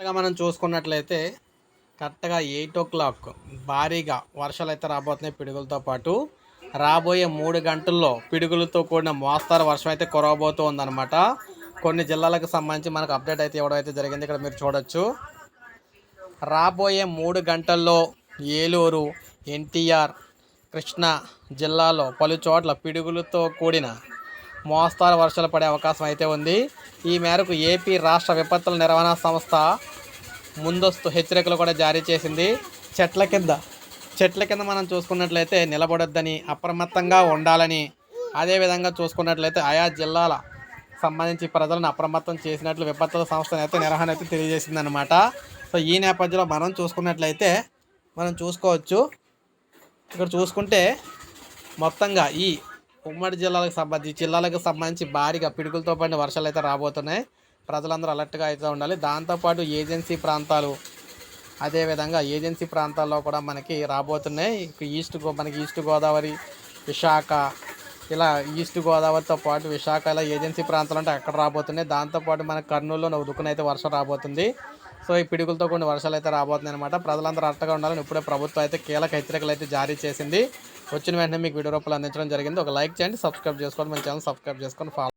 కరెక్ట్గా మనం చూసుకున్నట్లయితే కరెక్ట్గా ఎయిట్ ఓ క్లాక్ భారీగా వర్షాలు అయితే రాబోతున్నాయి పిడుగులతో పాటు. రాబోయే మూడు గంటల్లో పిడుగులతో కూడిన మోస్తారు వర్షం అయితే కురవబోతూ ఉందన్నమాట. కొన్ని జిల్లాలకు సంబంధించి మనకు అప్డేట్ అయితే ఇవ్వడం అయితే జరిగింది. ఇక్కడ మీరు చూడొచ్చు. రాబోయే మూడు గంటల్లో ఏలూరు ఎన్టీఆర్ కృష్ణా జిల్లాలో పలు చోట్ల పిడుగులతో కూడిన మోస్తారు వర్షాలు పడే అవకాశం అయితే ఉంది. ఈ మేరకు ఏపీ రాష్ట్ర విపత్తుల నిర్వహణ సంస్థ ముందస్తు హెచ్చరికలు కూడా జారీ చేసింది. చెట్ల కింద చెట్ల కింద మనం చూసుకున్నట్లయితే నిలబడొద్దని అప్రమత్తంగా ఉండాలని అదేవిధంగా చూసుకున్నట్లయితే ఆయా జిల్లాల సంబంధించి ప్రజలను అప్రమత్తం చేసినట్లు విపత్తుల సంస్థ అయితే నిర్వహణ అయితే తెలియజేసిందనమాట సో ఈ నేపథ్యంలో మనం చూసుకున్నట్లయితే మనం చూసుకోవచ్చు. ఇక్కడ చూసుకుంటే మొత్తంగా ఈ ఉమ్మడి జిల్లాలకు సంబంధించి జిల్లాలకు సంబంధించి భారీగా పిడుగులతో పడిన వర్షాలు అయితే రాబోతున్నాయి. ప్రజలందరూ అలర్ట్గా అయితే ఉండాలి. దాంతోపాటు ఏజెన్సీ ప్రాంతాలు అదేవిధంగా ఏజెన్సీ ప్రాంతాల్లో కూడా మనకి రాబోతున్నాయి. ఈస్ట్ గో మనకి ఈస్ట్ గోదావరి విశాఖ ఇలా ఈస్ట్ గోదావరితో పాటు విశాఖ ఇలా ఏజెన్సీ ప్రాంతాలు అంటే అక్కడ రాబోతున్నాయి. దాంతోపాటు మన కర్నూలులో నవ్వుదుకుని అయితే వర్షం రాబోతుంది. సో ఈ పిడుగులతో కొన్ని వర్షాలు అయితే రాబోతున్నాయి అనమాట ప్రజలందరూ అట్టగా ఉండాలని ఇప్పుడే ప్రభుత్వం అయితే కీలక హెచ్చరికలు అయితే జారీ చేసింది. వచ్చిన వెంటనే మీకు వీడియో రూపాయలు అందించడం జరిగింది. ఒక లైక్ చేయండి సబ్స్క్రైబ్ చేసుకోండి మన ఛానల్ సబ్స్క్రైబ్ చేసుకొని ఫాలో